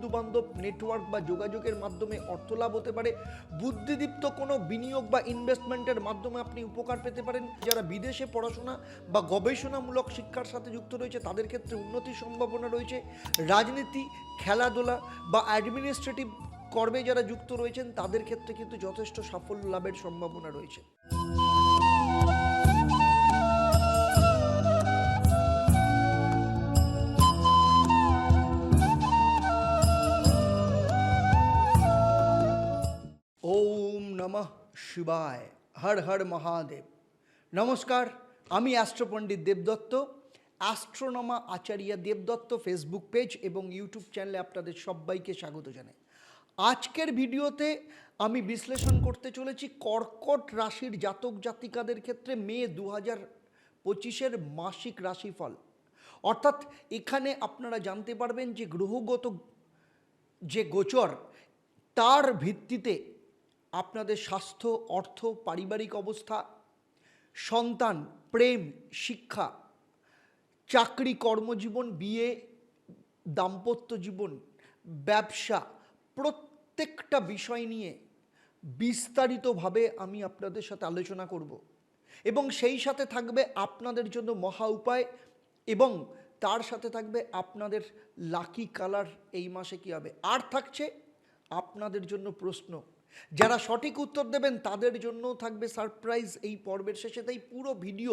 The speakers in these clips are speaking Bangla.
বন্ধুবান্ধব নেটওয়ার্ক বা যোগাযোগের মাধ্যমে অর্থ লাভ হতে পারে। বুদ্ধিদীপ্ত কোনো বিনিয়োগ বা ইনভেস্টমেন্টের মাধ্যমে আপনি উপকার পেতে পারেন। যারা বিদেশে পড়াশোনা বা গবেষণামূলক শিক্ষার সাথে যুক্ত রয়েছে, তাদের ক্ষেত্রে উন্নতির সম্ভাবনা রয়েছে। রাজনীতি, খেলাধুলা বা অ্যাডমিনিস্ট্রেটিভ কর্মে যারা যুক্ত রয়েছেন, তাদের ক্ষেত্রে কিন্তু যথেষ্ট সাফল্য লাভের সম্ভাবনা রয়েছে। নমঃ শিবায় হর হর মহাদেব নমস্কার আমি অ্যাস্ট্রোপণ্ডিত দেবদত্ত, অ্যাস্ট্রোনমা আচার্য দেবদত্ত ফেসবুক পেজ এবং ইউটিউব চ্যানেলে আপনাদের সবাইকে স্বাগত জানাই। আজকের ভিডিওতে আমি বিশ্লেষণ করতে চলেছি কর্কট রাশির জাতক জাতিকাদের ক্ষেত্রে মে দু হাজার পঁচিশের মাসিক রাশিফল। অর্থাৎ এখানে আপনারা জানতে পারবেন যে গ্রহগত যে গোচর, তার ভিত্তিতে আপনাদের স্বাস্থ্য, অর্থ, পারিবারিক অবস্থা, সন্তান, প্রেম, শিক্ষা, চাকরি, কর্মজীবন, বিয়ে, দাম্পত্য জীবন, ব্যবসা, প্রত্যেকটা বিষয় নিয়ে বিস্তারিতভাবে আমি আপনাদের সাথে আলোচনা করব। এবং সেই সাথে থাকবে আপনাদের জন্য মহা উপায় এবং তার সাথে থাকবে আপনাদের লাকি কালার এই মাসে কী হবে। আর থাকছে আপনাদের জন্য প্রশ্ন। যারা সঠিক উত্তর দেবেন, তাদের জন্যও থাকবে সারপ্রাইজ এই পর্বের শেষে। তাই পুরো ভিডিও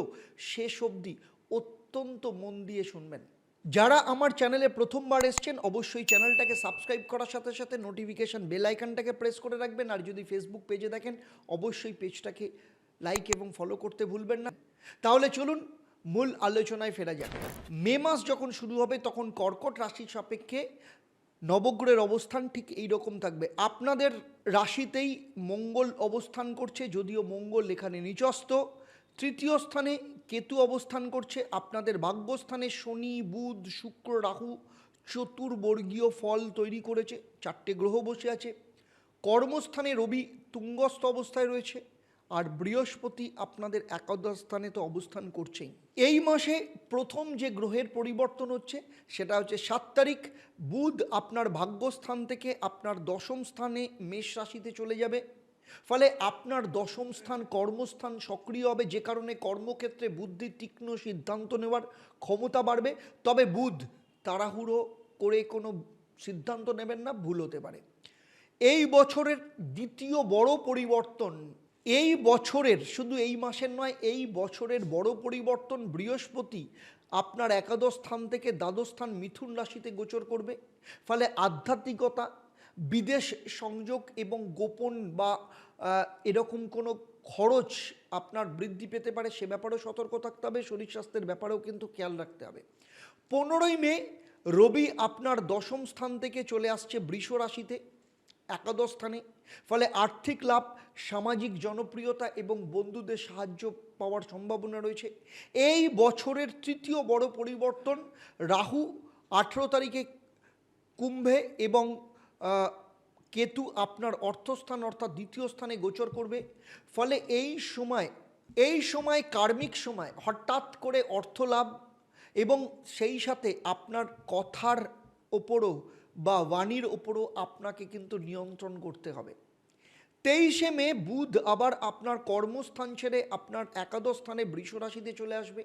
শেষ অবধি অত্যন্ত মন দিয়ে শুনবেন। যারা আমার চ্যানেলে প্রথমবার এসছেন, অবশ্যই চ্যানেলটাকে সাবস্ক্রাইব করার সাথে সাথে নোটিফিকেশান বেল আইকনটাকে প্রেস করে রাখবেন। আর যদি ফেসবুক পেজে দেখেন, অবশ্যই পেজটাকে লাইক এবং ফলো করতে ভুলবেন না। তাহলে চলুন মূল আলোচনায় ফেরা যাক। মে মাস যখন শুরু হবে, তখন কর্কট রাশির সাপেক্ষে নবগ্রহের অবস্থান ঠিক এই রকম থাকবে। আপনাদের রাশিতেই মঙ্গল অবস্থান করছে, যদিও মঙ্গল এখানে নিচস্ত তৃতীয় স্থানে কেতু অবস্থান করছে, আপনাদের ভাগ্যস্থানে শনি, বুধ, শুক্র, রাহু, চতুর্বর্গীয় ফল তৈরি করেছে, চারটে গ্রহ বসে আছে। কর্মস্থানে রবি তুঙ্গস্থ অবস্থায় রয়েছে। আর বৃহস্পতি আপনাদের একাদশ স্থানে তো অবস্থান করছেই। এই মাসে প্রথম যে গ্রহের পরিবর্তন হচ্ছে, সেটা হচ্ছে সাত তারিখ। বুধ আপনার ভাগ্যস্থান থেকে আপনার দশম স্থানে মেষ রাশিতে চলে যাবে। ফলে আপনার দশম স্থান কর্মস্থান সক্রিয় হবে, যে কারণে কর্মক্ষেত্রে বুদ্ধির তীক্ষ্ণ সিদ্ধান্ত নেওয়ার ক্ষমতা বাড়বে। তবে বুধ তাড়াহুড়ো করে কোনো সিদ্ধান্ত নেবেন না, ভুল হতে পারে। এই বছরের দ্বিতীয় বড় পরিবর্তন এই বছরের, শুধু এই মাসের নয়, এই বছরের বড় পরিবর্তন বৃহস্পতি আপনার একাদশ স্থান থেকে দ্বাদশ স্থান মিথুন রাশিতে গোচর করবে। ফলে আধ্যাত্মিকতা, বিদেশ সংযোগ এবং গোপন বা এরকম কোনো খরচ আপনার বৃদ্ধি পেতে পারে, সে ব্যাপারেও সতর্ক থাকতে হবে। শরীর স্বাস্থ্যের ব্যাপারেও কিন্তু খেয়াল রাখতে হবে। পনেরোই মে, রবি আপনার দশম স্থান থেকে চলে আসছে বৃষ রাশিতে। একাদশ স্থানে ফলে আর্থিক লাভ, সামাজিক জনপ্রিয়তা এবং বন্ধুদের সাহায্য পাওয়ার সম্ভাবনা রয়েছে। এই বছরের তৃতীয় বড় পরিবর্তন রাহু, আঠেরো তারিখে কুম্ভে এবং কেতু আপনার অর্থস্থান অর্থাৎ দ্বিতীয় স্থানে গোচর করবে। ফলে এই সময় এই সময় কার্মিক সময়, হঠাৎ করে অর্থ লাভ এবং সেই সাথে আপনার কথার ওপরও বা বাণীর ওপরও আপনাকে কিন্তু নিয়ন্ত্রণ করতে হবে। তেইশে মে বুধ আবার আপনার কর্মস্থান ছেড়ে আপনার একাদশ স্থানে বৃষ রাশিতে চলে আসবে।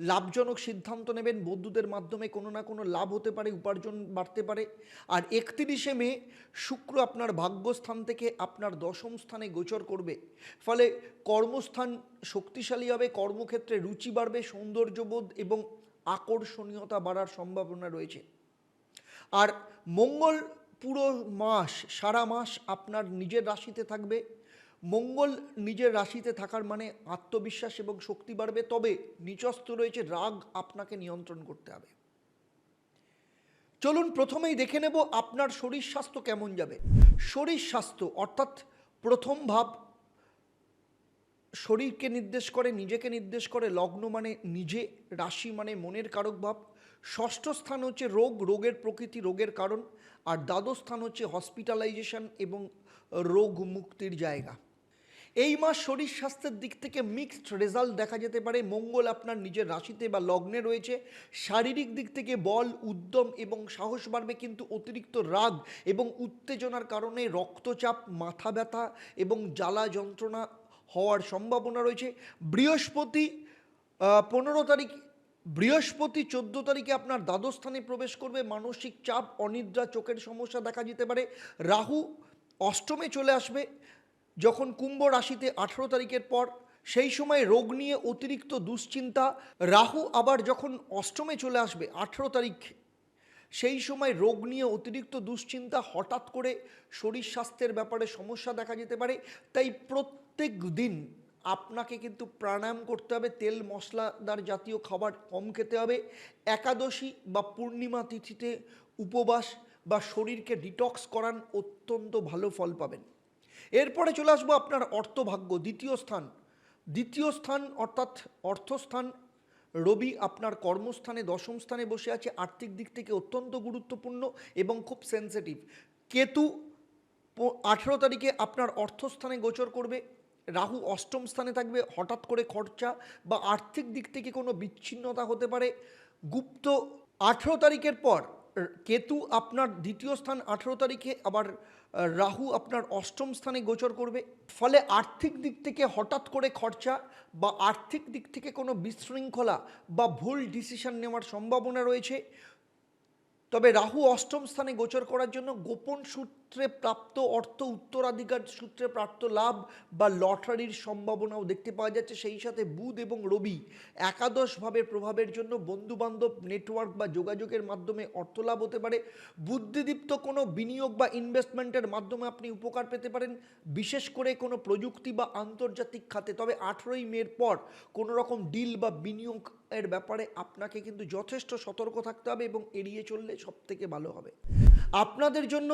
লাভজনক সিদ্ধান্ত নেবেন, বন্ধুদের মাধ্যমে কোনো না কোনো লাভ হতে পারে, উপার্জন বাড়তে পারে। আর একত্রিশে মে শুক্র আপনার ভাগ্যস্থান থেকে আপনার দশম স্থানে গোচর করবে। ফলে কর্মস্থান শক্তিশালী হবে, কর্মক্ষেত্রে রুচি বাড়বে, সৌন্দর্যবোধ এবং আকর্ষণীয়তা বাড়ার সম্ভাবনা রয়েছে। আর মঙ্গল পুরো মাস, সারা মাস আপনার নিজের রাশিতে থাকবে। মঙ্গল নিজের রাশিতে থাকার মানে আত্মবিশ্বাস এবং শক্তি বাড়বে। তবে নিচস্থ রয়েছে রাগ, আপনাকে নিয়ন্ত্রণ করতে হবে। চলুন প্রথমেই দেখে নেব আপনার শরীর স্বাস্থ্য কেমন যাবে। শরীর স্বাস্থ্য অর্থাৎ প্রথম ভাব, শরীরকে নির্দেশ করে, নিজেকে নির্দেশ করে, লগ্ন মানে নিজে, রাশি মানে মনের কারক ভাব। ষষ্ঠ স্থান হচ্ছে রোগ, রোগের প্রকৃতি, রোগের কারণ, আর দ্বাদশ স্থান হচ্ছে হসপিটালাইজেশন এবং রোগ মুক্তির জায়গা। এই মাস শরীর স্বাস্থ্যের দিক থেকে মিক্সড রেজাল্ট দেখা যেতে পারে। মঙ্গল আপনার নিজের রাশিতে বা লগ্নে রয়েছে। শারীরিক দিক থেকে বল, উদ্যম এবং সাহস বাড়বে, কিন্তু অতিরিক্ত রাগ এবং উত্তেজনার কারণে রক্তচাপ, মাথা ব্যথা এবং জ্বালা যন্ত্রণা হওয়ার সম্ভাবনা রয়েছে। বৃহস্পতি পনেরো তারিখ বৃহস্পতি চোদ্দ তারিখে আপনার দ্বাদশ স্থানে প্রবেশ করবে, মানসিক চাপ, অনিদ্রা, চোখের সমস্যা দেখা যেতে পারে। রাহু অষ্টমে চলে আসবে, যখন কুম্ভ রাশিতে আঠেরো তারিখের পর। সেই সময় রোগ নিয়ে অতিরিক্ত দুশ্চিন্তা। রাহু আবার যখন অষ্টমে চলে আসবে, আঠেরো তারিখ, সেই সময় রোগ নিয়ে অতিরিক্ত দুশ্চিন্তা হঠাৎ করে। শরীর স্বাস্থ্যের ব্যাপারে সমস্যা দেখা যেতে পারে। তাই প্রত্যেক দিন আপনাকে কিন্তু প্রাণায়াম করতে হবে, তেল, মশলাদার জাতীয় খাবার কম খেতে হবে। একাদশী বা পূর্ণিমা তিথিতে উপবাস বা শরীরকে ডিটক্স করান, অত্যন্ত ভালো ফল পাবেন। এরপরে চলে আসব আপনার অর্থভাগ্য, দ্বিতীয় স্থান। দ্বিতীয় স্থান অর্থাৎ অর্থস্থান। রবি আপনার কর্মস্থানে, দশম স্থানে বসে আছে, আর্থিক দিক থেকে অত্যন্ত গুরুত্বপূর্ণ এবং খুব সেন্সিটিভ কেতু আঠেরো তারিখে আপনার অর্থস্থানে গোচর করবে রাহু অষ্টম স্থানে থাকবে, হঠাৎ করে খরচা বা আর্থিক দিক থেকে কোনো বিচ্ছিন্নতা হতে পারে। গুপ্ত, আঠেরো তারিখের পর, কেতু আপনার দ্বিতীয় স্থান আঠেরো তারিখে, আবার রাহু আপনার অষ্টম স্থানে গোচর করবে। ফলে আর্থিক দিক থেকে হঠাৎ করে খরচা বা আর্থিক দিক থেকে কোনো বিশৃঙ্খলা বা ভুল ডিসিশন নেওয়ার সম্ভাবনা রয়েছে। তবে রাহু অষ্টম স্থানে গোচর করার জন্য গোপন সূত্রে প্রাপ্ত অর্থ, উত্তরাধিকার সূত্রে প্রাপ্ত লাভ বা লটারির সম্ভাবনাও দেখতে পাওয়া যাচ্ছে। সেই সাথে বুধ এবং রবি একাদশভাবে প্রভাবের জন্য বন্ধুবান্ধব নেটওয়ার্ক বা যোগাযোগের মাধ্যমে অর্থ লাভ হতে পারে। বুদ্ধিদীপ্ত কোনো বিনিয়োগ বা ইনভেস্টমেন্টের মাধ্যমে আপনি উপকার পেতে পারেন, বিশেষ করে কোনো প্রযুক্তি বা আন্তর্জাতিক খাতে। তবে আঠেরোই মের পর কোনো রকম ডিল বা বিনিয়োগ এর ব্যাপারে আপনাকে কিন্তু যথেষ্ট সতর্ক থাকতে হবে এবং এড়িয়ে চললে সব থেকে ভালো হবে। আপনাদের জন্য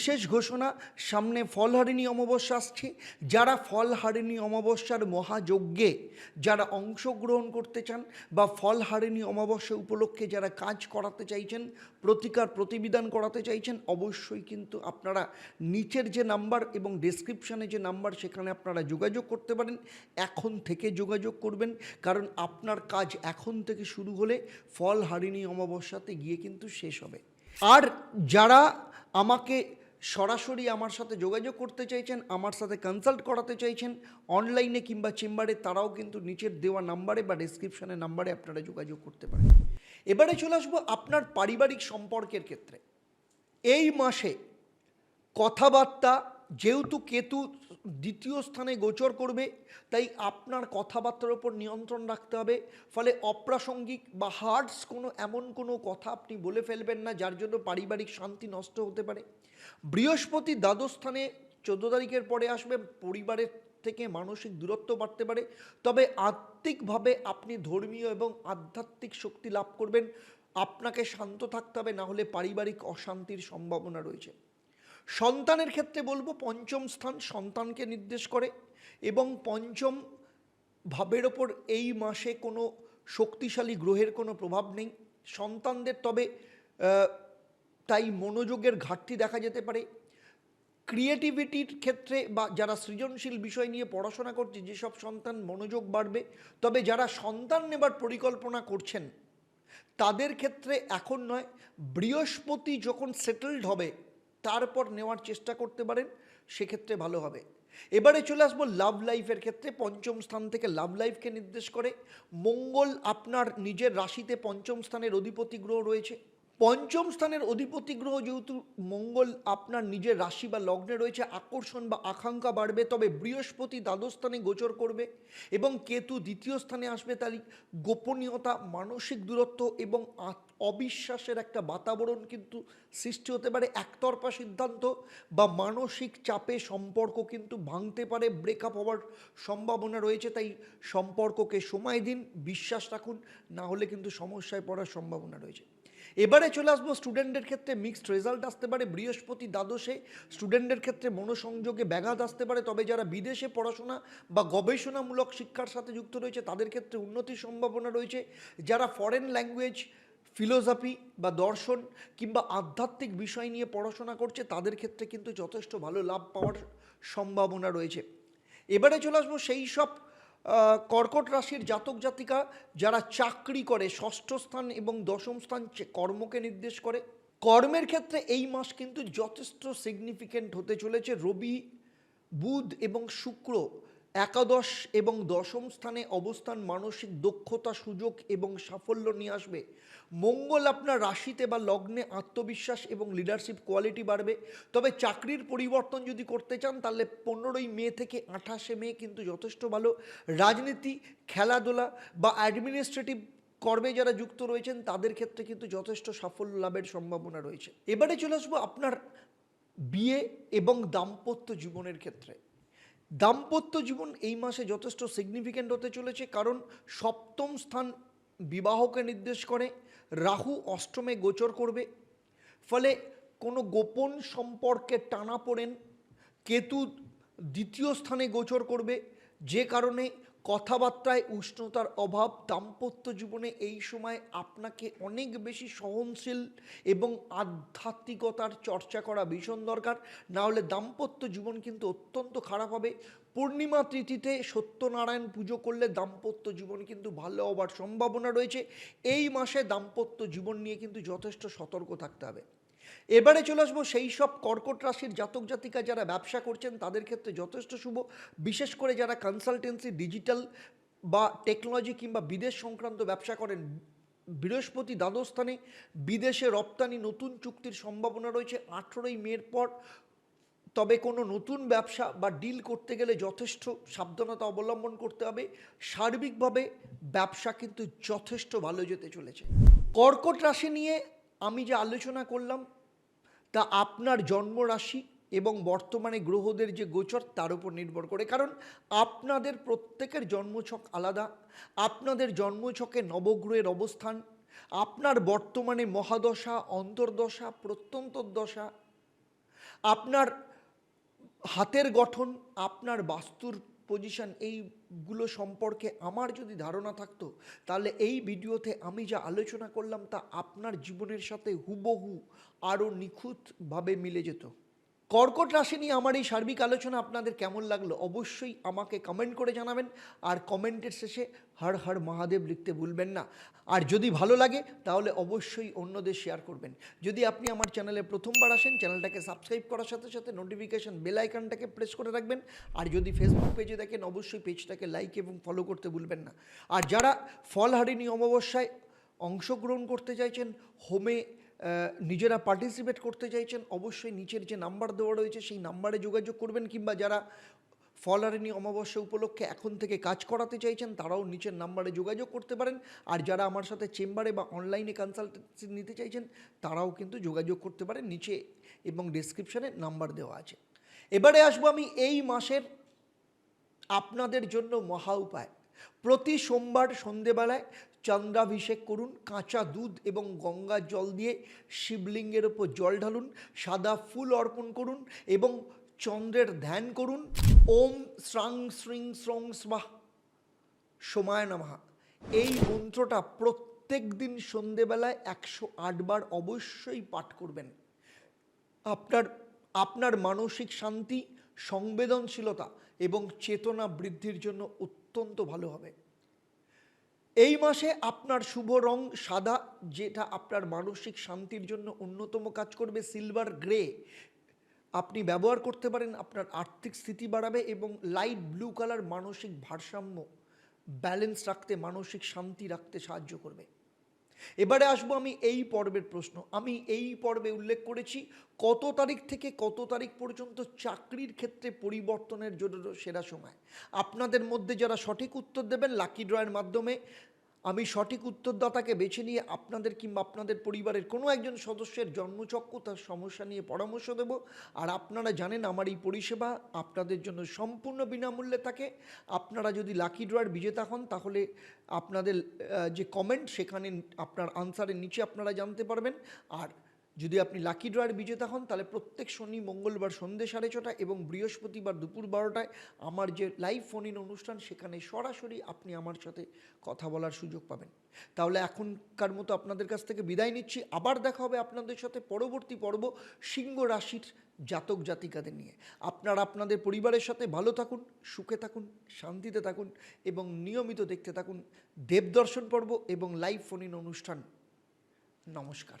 বিশেষ ঘোষণা, সামনে ফলহারিণী অমাবস্যা আসছে। যারা ফলহারিণী অমাবস্যার মহাযজ্ঞে যারা অংশগ্রহণ করতে চান বা ফলহারিণী অমাবস্যা উপলক্ষে যারা কাজ করাতে চাইছেন, প্রতিকার প্রতিবিধান করাতে চাইছেন, অবশ্যই কিন্তু আপনারা নিচের যে নাম্বার এবং ডেসক্রিপশানে যে নাম্বার সেখানে আপনারা যোগাযোগ করতে পারেন। এখন থেকে যোগাযোগ করবেন, কারণ আপনার কাজ এখন থেকে শুরু হলে ফলহারিণী অমাবস্যাতে গিয়ে কিন্তু শেষ হবে। আর যারা আমাকে সরাসরি আমার সাথে যোগাযোগ করতে চাইছেন, আমার সাথে কনসাল্ট করাতে চাইছেন অনলাইনে কিংবা চেম্বারে তারাও কিন্তু নিচের দেওয়া নাম্বারে বা ডিসক্রিপশানে নাম্বারে আপনারা যোগাযোগ করতে পারেন। এবারে চলে আসব আপনার পারিবারিক সম্পর্কের ক্ষেত্রে। এই মাসে কথাবার্তা, যেহেতু কেতু দ্বিতীয় স্থানে গোচর করবে, তাই আপনার কথাবার্তার ওপর নিয়ন্ত্রণ রাখতে হবে। ফলে অপ্রাসঙ্গিক বা হার্ডস কোনো এমন কোনো কথা আপনি বলে ফেলবেন না, যার জন্য পারিবারিক শান্তি নষ্ট হতে পারে। বৃহস্পতি দ্বাদশ স্থানে চোদ্দ তারিখের পরে আসবে, পরিবারের থেকে মানসিক দূরত্ব বাড়তে পারে। তবে আত্মিকভাবে আপনি ধর্মীয় এবং আধ্যাত্মিক শক্তি লাভ করবেন। আপনাকে শান্ত থাকতে হবে, না হলে পারিবারিক অশান্তির সম্ভাবনা রয়েছে। সন্তানের ক্ষেত্রে বলব পঞ্চম স্থান সন্তানকে নির্দেশ করে এবং পঞ্চম ভাবের ওপর এই মাসে কোনো শক্তিশালী গ্রহের কোনো প্রভাব নেই। সন্তানদের তবে তাই মনোযোগের ঘাটতি দেখা যেতে পারে। ক্রিয়েটিভিটির ক্ষেত্রে বা যারা সৃজনশীল বিষয় নিয়ে পড়াশোনা করছে, যেসব সন্তান মনোযোগ বাড়বে, তবে যারা সন্তান নেবার পরিকল্পনা করছেন, তাদের ক্ষেত্রে এখন নয়, বৃহস্পতি যখন সেটেলড হবে তারপর নেওয়ার চেষ্টা করতে পারেন, সেক্ষেত্রে ভালো হবে। এবারে চলে আসব লাভ লাইফের ক্ষেত্রে, পঞ্চম স্থান থেকে লাভ লাইফকে নির্দেশ করে। মঙ্গল আপনার নিজের রাশিতে পঞ্চম স্থানের অধিপতি গ্রহ রয়েছে। পঞ্চম স্থানের অধিপতি গ্রহ যেহেতু মঙ্গল, আপনার নিজের রাশি বা লগ্নে রয়েছে, আকর্ষণ বা আকাঙ্ক্ষা বাড়বে, তবে বৃহস্পতি দ্বাদশ স্থানে গোচর করবে এবং কেতু দ্বিতীয় স্থানে আসবে। তাই গোপনীয়তা, মানসিক দূরত্ব এবং অবিশ্বাসের একটা বাতাবরণ কিন্তু সৃষ্টি হতে পারে। একতরফা সিদ্ধান্ত বা মানসিক চাপে সম্পর্ক কিন্তু ভাঙতে পারে। ব্রেকআপ হওয়ার সম্ভাবনা রয়েছে, তাই সম্পর্ককে সময় দিন, বিশ্বাস রাখুন, না হলে কিন্তু সমস্যায় পড়ার সম্ভাবনা রয়েছে। এবারে চলে আসব স্টুডেন্টের ক্ষেত্রে মিক্সড রেজাল্ট আসতে পারে, বৃহস্পতি দ্বাদশে স্টুডেন্টের ক্ষেত্রে মনোসংযোগে ব্যাঘাত আসতে পারে, তবে যারা বিদেশে পড়াশোনা বা গবেষণামূলক শিক্ষার সাথে যুক্ত রয়েছে, তাদের ক্ষেত্রে উন্নতির সম্ভাবনা রয়েছে। যারা ফরেন ল্যাঙ্গুয়েজ ফিলোসফি বা দর্শন কিংবা আধ্যাত্মিক বিষয় নিয়ে পড়াশোনা করছে, তাদের ক্ষেত্রে কিন্তু যথেষ্ট ভালো লাভ পাওয়ার সম্ভাবনা রয়েছে। এবারে চলে আসব সেই সব কর্কট রাশির জাতক জাতিকা যারা চাকরি করে, ষষ্ঠ স্থান এবং দশম স্থান কর্মকে নির্দেশ করে, কর্মের ক্ষেত্রে এই মাস কিন্তু যথেষ্ট সিগনিফিকেন্ট হতে চলেছে। রবি, বুধ এবং শুক্র একাদশ এবং দশম স্থানে অবস্থান, মানসিক দক্ষতা, সুযোগ এবং সাফল্য নিয়ে আসবে। মঙ্গল আপনার রাশিতে বা লগ্নে আত্মবিশ্বাস এবং লিডারশিপ কোয়ালিটি বাড়বে। তবে চাকরির পরিবর্তন যদি করতে চান, তাহলে পনেরোই মে থেকে আঠাশে মে কিন্তু যথেষ্ট ভালো। রাজনীতি, খেলাধুলা বা অ্যাডমিনিস্ট্রেটিভ কর্মে যারা যুক্ত রয়েছেন, তাদের ক্ষেত্রে কিন্তু যথেষ্ট সাফল্য লাভের সম্ভাবনা রয়েছে। এবারে চলে আসব আপনার বিয়ে এবং দাম্পত্য জীবনের ক্ষেত্রে। দাম্পত্য জীবন এই মাসে যথেষ্ট সিগনিফিক্যান্ট হতে চলেছে কারণ সপ্তম স্থান বিবাহকে নির্দেশ করে। রাহু অষ্টমে গোচর করবে। ফলে কোনো গোপন সম্পর্কে টানা পড়েন কেতু দ্বিতীয় স্থানে গোচর করবে। যে কারণে কথাবার্তায় উষ্ণতার অভাব, দাম্পত্য জীবনে এই সময় আপনাকে অনেক বেশি সহনশীল এবং আধ্যাত্মিকতার চর্চা করা ভীষণ দরকার। না হলে দাম্পত্য জীবন কিন্তু অত্যন্ত খারাপ হবে। পূর্ণিমা তিথিতে সত্যনারায়ণ পুজো করলে দাম্পত্য জীবন কিন্তু ভালো হবার সম্ভাবনা রয়েছে। এই মাসে দাম্পত্য জীবন নিয়ে কিন্তু যথেষ্ট সতর্ক থাকতে হবে। এবারে চলে আসব সেই সব কর্কট রাশির জাতক জাতিকা যারা ব্যবসা করছেন, তাদের ক্ষেত্রে যথেষ্ট শুভ। বিশেষ করে যারা কনসালটেন্সি ডিজিটাল বা টেকনোলজি কিংবা বিদেশ সংক্রান্ত ব্যবসা করেন, বৃহস্পতি দ্বাদস্থানে বিদেশে রপ্তানি নতুন চুক্তির সম্ভাবনা রয়েছে। আঠেরোই মের পর তবে কোনো নতুন ব্যবসা বা ডিল করতে গেলে যথেষ্ট সাবধানতা অবলম্বন করতে হবে। সার্বিকভাবে ব্যবসা কিন্তু যথেষ্ট ভালো যেতে চলেছে। কর্কট রাশি নিয়ে আমি যে আলোচনা করলাম তা আপনার জন্মরাশি এবং বর্তমানে গ্রহদের যে গোচর, তার উপর নির্ভর করে। কারণ আপনাদের প্রত্যেকের জন্মছক আলাদা, আপনাদের জন্মছকে নবগ্রহের অবস্থান, আপনার বর্তমানে মহাদশা, অন্তর্দশা প্রত্যন্তর দশা আপনার হাতের গঠন, আপনার বাস্তুর পজিশন এইগুলো সম্পর্কে আমার যদি ধারণা থাকতো, তাহলে এই ভিডিওতে আমি যা আলোচনা করলাম তা আপনার জীবনের সাথে হুবহু আরও নিখুঁতভাবে মিলে যেত। কর্কট রাশি নিয়ে আমার এই সার্বিক আলোচনা আপনাদের কেমন লাগল অবশ্যই আমাকে কমেন্ট করে জানাবেন। আর কমেন্টের শেষে হর হর মহাদেব লিখতে ভুলবেন না। আর যদি ভালো লাগে, তাহলে অবশ্যই অন্যদের শেয়ার করবেন। যদি আপনি আমার চ্যানেলে প্রথমবার আসেন চ্যানেলটাকে সাবস্ক্রাইব করার সাথে সাথে নোটিফিকেশন বেল আইকনটাকে প্রেস করে রাখবেন। আর যদি ফেসবুক পেজে দেখেন, অবশ্যই পেজটাকে লাইক এবং ফলো করতে ভুলবেন না। আর যারা ফলহারিণী অমাবস্যায় অংশগ্রহণ করতে চাইছেন হোমে নিজেরা পার্টিসিপেট করতে চাইছেন, অবশ্যই নিচের যে নাম্বার দেওয়া রয়েছে সেই নাম্বারে যোগাযোগ করবেন কিংবা যারা ফলারিণী অমাবস্যা উপলক্ষে এখন থেকে কাজ করাতে চাইছেন, তারাও নিচের নাম্বারে যোগাযোগ করতে পারেন। আর যারা আমার সাথে চেম্বারে বা অনলাইনে কনসালটেন্সি নিতে চাইছেন, তারাও কিন্তু যোগাযোগ করতে পারেন। নিচে এবং ডিসক্রিপশানে নাম্বার দেওয়া আছে। এবারে আসব আমি এই মাসের আপনাদের জন্য মহা উপায়। প্রতি সোমবার সন্ধেবেলায় চন্দ্রাভিষেক করুন, কাঁচা দুধ এবং গঙ্গা জল দিয়ে শিবলিঙ্গের ওপর জল ঢালুন, সাদা ফুল অর্পণ করুন এবং চন্দ্রের ধ্যান করুন। ওম শ্রাং শ্রিং শ্রং স্বাহ। সময় নমঃ। এই মন্ত্রটা প্রত্যেক দিন সন্ধেবেলায় একশো আটবার অবশ্যই পাঠ করবেন। আপনার আপনার মানসিক শান্তি, সংবেদনশীলতা এবং চেতনা বৃদ্ধির জন্য অত্যন্ত ভালো হবে। এই মাসে আপনার শুভ রং সাদা, যেটা আপনার মানসিক শান্তির জন্য অন্যতম কাজ করবে সিলভার গ্রে আপনি ব্যবহার করতে পারেন, আপনার আর্থিক স্থিতি বাড়াবে এবং লাইট ব্লু কালার মানসিক ভারসাম্য ব্যালেন্স রাখতে, মানসিক শান্তি রাখতে সাহায্য করবে। এবারে আসব আমি এই পর্বের প্রশ্ন। আমি এই পর্বে উল্লেখ করেছি কত তারিখ থেকে কত তারিখ পর্যন্ত চাকরির ক্ষেত্রে পরিবর্তনের জন্য সেরা সময়। আপনাদের মধ্যে যারা সঠিক উত্তর দেবেন লাকি ড্রয়ের মাধ্যমে আমি সঠিক উত্তরদাতাকে বেছে নিয়ে আপনাদের কিংবা আপনাদের পরিবারের কোনো একজন সদস্যের জন্মচক্র তার সমস্যা নিয়ে পরামর্শ দেব। আর আপনারা জানেন আমার এই পরিষেবা আপনাদের জন্য সম্পূর্ণ বিনামূল্যে থাকে। আপনারা যদি লাকি ড্রয়ার বিজেতা হন, তাহলে আপনাদের যে কমেন্ট সেখানে আপনার আনসারের নিচে আপনারা জানতে পারবেন। আর যদি আপনি লাকি ড্রয়ের বিজেতা হন, তাহলে প্রত্যেক শনি, মঙ্গলবার সন্ধ্যে সাড়ে ছটা এবং বৃহস্পতিবার দুপুর বারোটায় আমার যে লাইভ ফোন ইন অনুষ্ঠান, সেখানে সরাসরি আপনি আমার সাথে কথা বলার সুযোগ পাবেন। তাহলে এখনকার মতো আপনাদের কাছ থেকে বিদায় নিচ্ছি। আবার দেখা হবে আপনাদের সাথে পরবর্তী পর্ব সিংহ রাশির জাতক জাতিকাদের নিয়ে। আপনারা আপনাদের পরিবারের সাথে ভালো থাকুন, সুখে থাকুন, শান্তিতে থাকুন এবং নিয়মিত দেখতে থাকুন দেবদর্শন পর্ব এবং লাইভ ফোন ইন অনুষ্ঠান। নমস্কার।